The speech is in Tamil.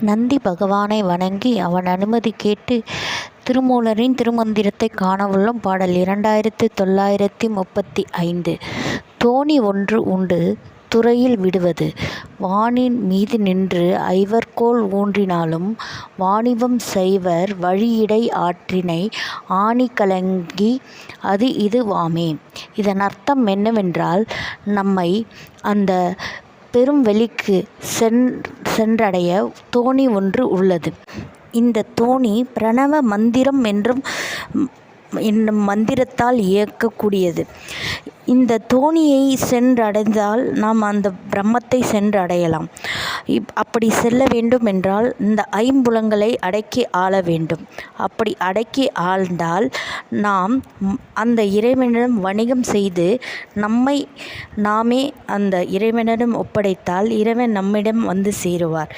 நந்தி பகவானை வணங்கி அவன் அனுமதி கேட்டு திருமூலரின் திருமந்திரத்தை காணவுள்ளும். பாடல் இரண்டாயிரத்து தொள்ளாயிரத்தி முப்பத்தி ஐந்து. தோணி ஒன்று உண்டு துறையில் விடுவது. வானின் மீது நின்று ஐவர்கோள் ஊன்றினாலும் வாணிபம் செய்வர் வழியிடை ஆற்றினை ஆணி கலங்கி அது இது வாமே இதன் அர்த்தம் என்னவென்றால் நம்மை அந்த பெரும் வெளிக்கு சென் சென்றடைய தோணி ஒன்று உள்ளது. இந்த தோணி பிரணவ மந்திரம் என்றும் என்னும் மந்திரத்தால் இயக்கக்கூடியது. இந்த தோணியை சென்றடைந்தால் நாம் அந்த பிரம்மத்தை சென்றடையலாம். இப் அப்படி செல்ல வேண்டும் என்றால் இந்த ஐம்புலங்களை அடக்கி ஆள வேண்டும். அப்படி அடக்கி ஆழ்ந்தால் நாம் அந்த இறைவனிடம் வணிகம் செய்து நம்மை நாமே அந்த இறைவனிடம் ஒப்படைத்தால் இறைவன் நம்மிடம் வந்து சேருவார்.